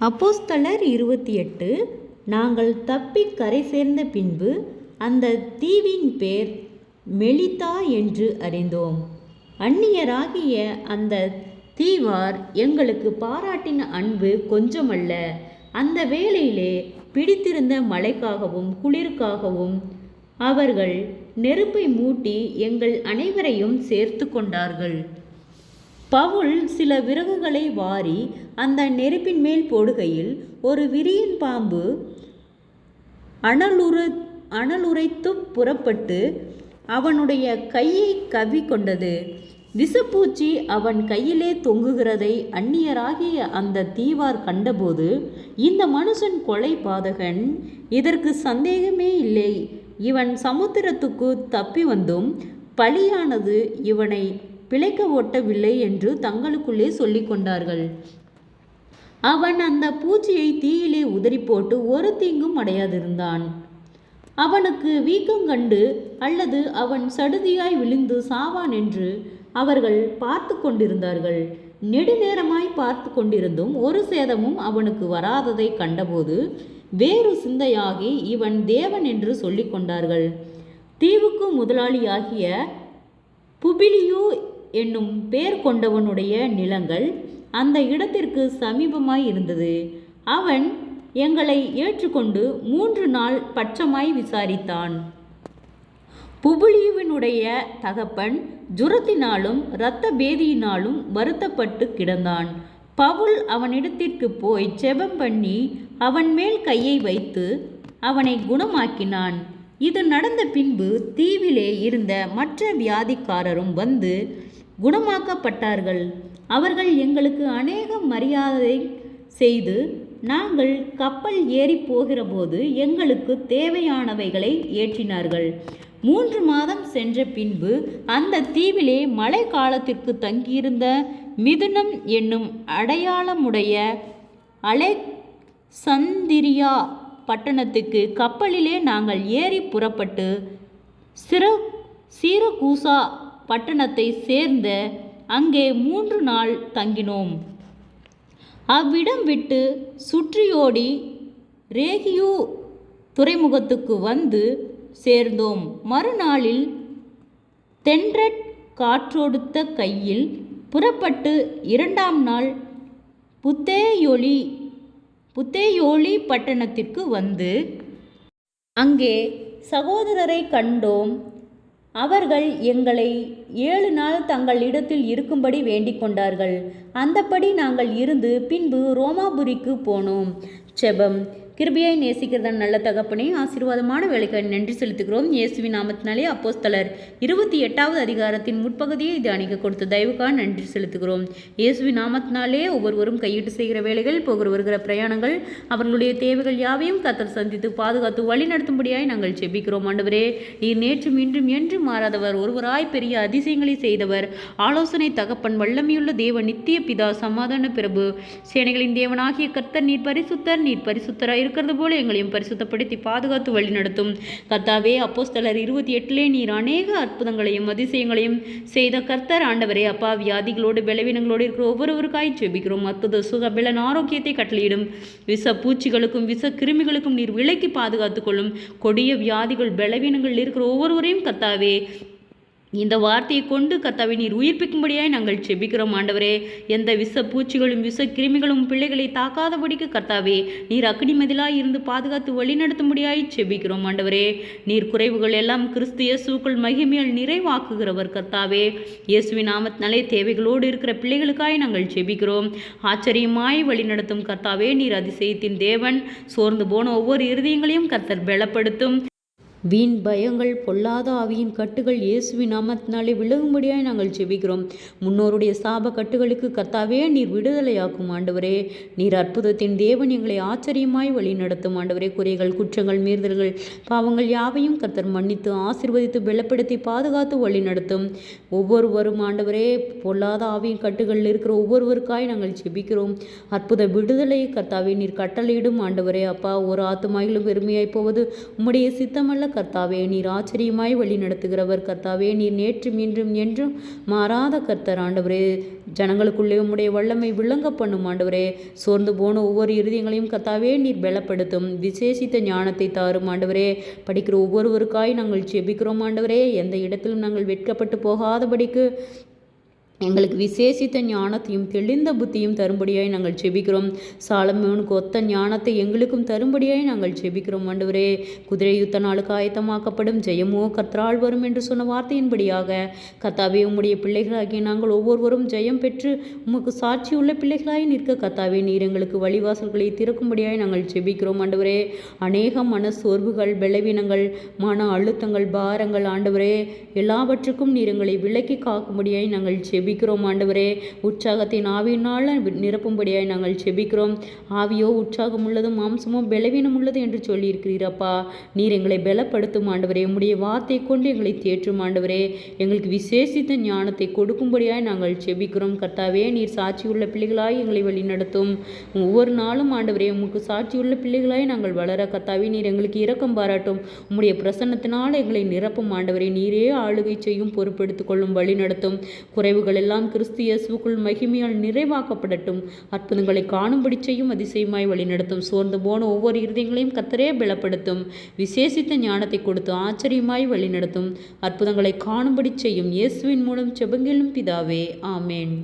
அப்போஸ்தலர் இருபத்தி எட்டு நாங்கள் தப்பி கரை சேர்ந்த பின்பு அந்த தீவின் பேர் மெலிதா என்று அறிந்தோம். அந்நியராகிய அந்த தீவார் எங்களுக்கு பாராட்டின அன்பு கொஞ்சமல்ல. அந்த வேளையிலே பிடித்திருந்த மழைக்காகவும் குளிருக்காகவும் அவர்கள் நெருப்பை மூட்டி எங்கள் அனைவரையும் சேர்த்து கொண்டார்கள். பவுல் சில விறகுகளை வாரி அந்த நெருப்பின் மேல் போடுகையில் ஒரு விரியின் பாம்பு அனலுறு அனலுரைத்து புறப்பட்டு அவனுடைய கையை கவி கொண்டது விசுப்பூச்சி அவன் கையிலே தொங்குகிறதை அந்நியராகிய அந்த தீவார் கண்டபோது இந்த மனுஷன் கொலை பாதகன் இதற்கு சந்தேகமே இல்லை. இவன் சமுத்திரத்துக்கு தப்பி வந்தும் பலியானது இவனை பிழைக்க ஓட்டவில்லை என்று தங்களுக்குள்ளே சொல்லிக் கொண்டார்கள். அவன் அந்த பூச்சியை தீயிலே உதறி போட்டு ஒரு தீங்கும் அடையாதிருந்தான். அவனுக்கு வீக்கம் கண்டு அல்லது அவன் சடுதியாய் விழுந்து சாவான் என்று அவர்கள் பார்த்து கொண்டிருந்தார்கள். நெடுநேரமாய் பார்த்து கொண்டிருந்தும் ஒரு சேதமும் அவனுக்கு வராததை கண்டபோது வேறு சிந்தையாகி இவன் தேவன் என்று சொல்லி கொண்டார்கள். தீவுக்கு முதலாளியாகிய புபிலியு என்னும் பேர் கொண்டவனுடைய நிலங்கள் அந்த இடத்திற்கு சமீபமாய் இருந்தது. அவன் எங்களை ஏற்றுக்கொண்டு மூன்று நாள் பட்சமாய் விசாரித்தான். புபுலியுவினுடைய தகப்பன் ஜுரத்தினாலும் இரத்த பேதியினாலும் வருத்தப்பட்டு கிடந்தான். பவுல் அவனிடத்திற்கு போய் ஜெபம் பண்ணி அவன் மேல் கையை வைத்து அவனை குணமாக்கினான். இது நடந்த பின்பு தீவிலே இருந்த மற்ற வியாதிக்காரரும் வந்து குணமாக்கப்பட்டார்கள். அவர்கள் எங்களுக்கு அநேக மரியாதை செய்து நாங்கள் கப்பல் ஏறி போகிறபோது எங்களுக்கு தேவையானவைகளை ஏற்றினார்கள். மூன்று மாதம் சென்ற பின்பு அந்த தீவிலே மழை காலத்திற்கு தங்கியிருந்த மிதுனம் என்னும் அடையாளமுடைய அலெக்சந்திரியா பட்டணத்துக்கு கப்பலிலே நாங்கள் ஏறி புறப்பட்டு சிற சீரகூசா பட்டணத்தை சேர்ந்த அங்கே மூன்று நாள் தங்கினோம். அவ்விடம் விட்டு சுற்றியோடி ரேகியூ துறைமுகத்துக்கு வந்து சேர்ந்தோம். மறுநாளில் தென்ற காற்றொடுத்த கையில் புறப்பட்டு இரண்டாம் நாள் புத்தேயொலி புத்தேயோலி பட்டணத்திற்கு வந்து அங்கே சகோதரரை கண்டோம். அவர்கள் எங்களை ஏழு நாள் தங்கள் இடத்தில் இருக்கும்படி வேண்டிக் கொண்டார்கள். அந்தப்படி நாங்கள் இருந்து பின்பு ரோமாபுரிக்கு போனோம். செபம் கிருபியாய் நேசிக்கிறதன் நல்ல தகப்பனே ஆசீர்வாதமான வேலைக்கு நன்றி செலுத்துகிறோம். இயேசுவின் நாமத்தினாலே அப்போஸ்தலர் இருபத்தி எட்டாவது அதிகாரத்தின் முற்பகுதியை தியானிக்க கொடுத்த தயவுக்காக நன்றி செலுத்துகிறோம். இயேசுவின் நாமத்தினாலே ஒவ்வொருவரும் கையிட்டு செய்கிற வேலைகள் போகிற வருகிற பிரயாணங்கள் அவர்களுடைய தேவைகள் யாவையும் கத்தர் சந்தித்து பாதுகாத்து வழிநடத்தும்படியாய் நாங்கள் செபிக்கிறோம் ஆண்டவரே நீர் நேற்றும் இன்றும் என்றும் மாறாதவர். ஒருவராய் பெரிய அதிசயங்களை செய்தவர். ஆலோசனை தகப்பன் வல்லமையுள்ள தேவ நித்திய பிதா சமாதான பிரபு. சேனைகளின் தேவனாகிய கர்த்தர் நீர் பரிசுத்தர் நீர் பரிசுத்தராய் இருக்கிறது போல எங்களையும் பரிசுத்தப்படுத்தி பாதுகாத்து வழி நடத்தும். கத்தாவே அப்போஸ்தலர் இருபத்தி எட்டிலே நீர் அநேக அற்புதங்களையும் அதிசயங்களையும் செய்த கர்த்தர் ஆண்டவரே அப்பா வியாதிகளோடு பலவீனங்களோடு இருக்கிற ஒவ்வொருவருக்காய் செபிக்கிறோம் அற்புத சுகபலன் ஆரோக்கியத்தை கட்டளையிடும். விஷ பூச்சிகளுக்கும் விஷ கிருமிகளுக்கும் நீர் விலைக்கு பாதுகாத்துக் கொள்ளும். கொடிய வியாதிகள் பலவீனங்கள் இருக்கிற ஒவ்வொருவரையும் கத்தாவே இந்த வார்த்தையை கொண்டு கத்தாவை நீர் உயிர்ப்பிக்கும்படியாய் நாங்கள் செபிக்கிறோம் ஆண்டவரே. எந்த விஷ பூச்சிகளும் விஷ கிருமிகளும் பிள்ளைகளை தாக்காதபடிக்கு கர்த்தாவே நீர் அக்னி மதிலாய் இருந்து பாதுகாத்து வழிநடத்தும்படியாய் செபிக்கிறோம் ஆண்டவரே. நீர் குறைவுகள் எல்லாம் கிறிஸ்து இயேசுக்குள் மகிமையால் நிறைவாக்குகிறவர் கர்த்தாவே. இயேசுவின் நாமத்தினாலே தேவைகளோடு இருக்கிற பிள்ளைகளுக்காய் நாங்கள் செபிக்கிறோம். ஆச்சரியமாய் வழிநடத்தும் கர்த்தாவே நீர் அதிசயத்தின் தேவன். சோர்ந்து போன ஒவ்வொரு இருதயங்களையும் கர்த்தர் பலப்படுத்தும். வீண் பயங்கள் பொல்லாத ஆவியின் கட்டுகள் இயேசுவின் நாமத்தினாலே விலகும்படியாய் நாங்கள் செபிக்கிறோம் முன்னோருடைய சாப கட்டுகளுக்கு கத்தாவே நீர் விடுதலையாக்கும் ஆண்டவரே. நீர் அற்புதத்தின் தேவன் எங்களை ஆச்சரியமாய் வழி நடத்தும் ஆண்டவரே. குறைகள் குற்றங்கள் மீறுதல்கள் பாவங்கள் யாவையும் கர்த்தர் மன்னித்து ஆசிர்வதித்து வெள்ளப்படுத்தி பாதுகாத்து வழி நடத்தும். ஒவ்வொருவரும் ஆண்டவரே பொல்லாத ஆவியின் கட்டுகளில் இருக்கிற ஒவ்வொருவருக்காய் நாங்கள் செபிக்கிறோம் அற்புத விடுதலை கர்த்தாவே நீர் கட்டளையிடும் ஆண்டவரே. அப்பா ஒரு ஆத்துமாயிலும் பெருமையாய் போவது உம்முடைய சித்தமல்ல கர்த்தாவே நீர் ஆச்சரியமாய் வழி நடத்துகிறவர் கர்த்தாவே நீர் நேற்று மீண்டும் என்றும் மாறாத கர்த்தர் ஆண்டவரே. ஜனங்களுக்குள்ளே உம்முடைய வல்லமை விளங்க பண்ணும் ஆண்டவரே. சோர்ந்து போன ஒவ்வொரு இருதயங்களையும் கர்த்தாவே நீர் பலப்படுத்தும். விசேஷித்த ஞானத்தை தாரும் ஆண்டவரே. படிக்கிற ஒவ்வொருவருக்காய் நாங்கள் செபிக்கிறோம் ஆண்டவரே. எந்த இடத்திலும் நாங்கள் வெட்கப்பட்டு போகாதபடிக்கு எங்களுக்கு விசேஷித்த ஞானத்தையும் தெளிந்த புத்தியும் தரும்படியாய் நாங்கள் செபிக்கிறோம் சாலமோனுக்கு ஒத்த ஞானத்தை எங்களுக்கும் தரும்படியாய் நாங்கள் செபிக்கிறோம் ஆண்டவரே. குதிரை யுத்த நாளுக்கு ஆயத்தமாக்கப்படும் ஜெயமோ கர்த்தரால் வரும் என்று சொன்ன வார்த்தையின்படியாக கத்தாவே உம்முடைய பிள்ளைகளாகிய நாங்கள் ஒவ்வொருவரும் ஜெயம் பெற்று உமக்கு சாட்சியுள்ள பிள்ளைகளாய் நிற்க கத்தாவே நீர் எங்களுக்கு வழிவாசல்களை திறக்கும்படியாய் நாங்கள் செபிக்கிறோம் ஆண்டவரே. அநேக மன சோர்வுகள் பலவீனங்கள் மன அழுத்தங்கள் பாரங்கள் ஆண்டவரே. எல்லாவற்றுக்கும் நீர் எங்களை விலக்கி காக்கும்படியாய் நாங்கள் செபி ஜெபிக்கிறோம் ஆண்டவரே. உற்சாகத்தின் ஆவியினால் நிரப்பும்படியாய் நாங்கள் செபிக்கிறோம். ஆவியோ உற்சாகம் உள்ளது மாம்சமோ பலவீனம் உள்ளது என்று சொல்லியிருக்கிறீரப்பா நீர் எங்களை பலப்படுத்தும் ஆண்டவரே. உம்முடைய வார்த்தை கொண்டு எங்களை தேற்றும் ஆண்டவரே. எங்களுக்கு விசேஷித்த ஞானத்தை கொடுக்கும்படியாய் நாங்கள் செபிக்கிறோம். கர்த்தாவே நீர் சாட்சியுள்ள பிள்ளைகளாய் எங்களை வழிநடத்தும். ஒவ்வொரு நாளும் ஆண்டவரே உமக்கு சாட்சியுள்ள பிள்ளைகளாய் நாங்கள் வளர. கர்த்தாவே நீர் எங்களுக்கு இரக்கம் பாராட்டும். உம்முடைய பிரசன்னத்தினால் எங்களை நிரப்பும் ஆண்டவரே. நீரே ஆளுகை செய்யும் பொறுப்பெடுத்துக் கொள்ளும் வழி நடத்தும் குறைவுகள் எல்லாம் கிறிஸ்து இயேசுக்குள் மகிமையால் நிறைவாக்கப்படட்டும். அற்புதங்களை காணும்படி செய்யும் அதிசயமாய் வழிநடத்தும். சோர்ந்து போன ஒவ்வொரு இருதயங்களையும் கத்தரே பலப்படுத்தும் விசேஷித்த ஞானத்தை கொடுத்து ஆச்சரியமாய் வழிநடத்தும். அற்புதங்களை காணும்படி செய்யும் இயேசுவின் மூலம் செபங்கிலும் பிதாவே. ஆமேன்.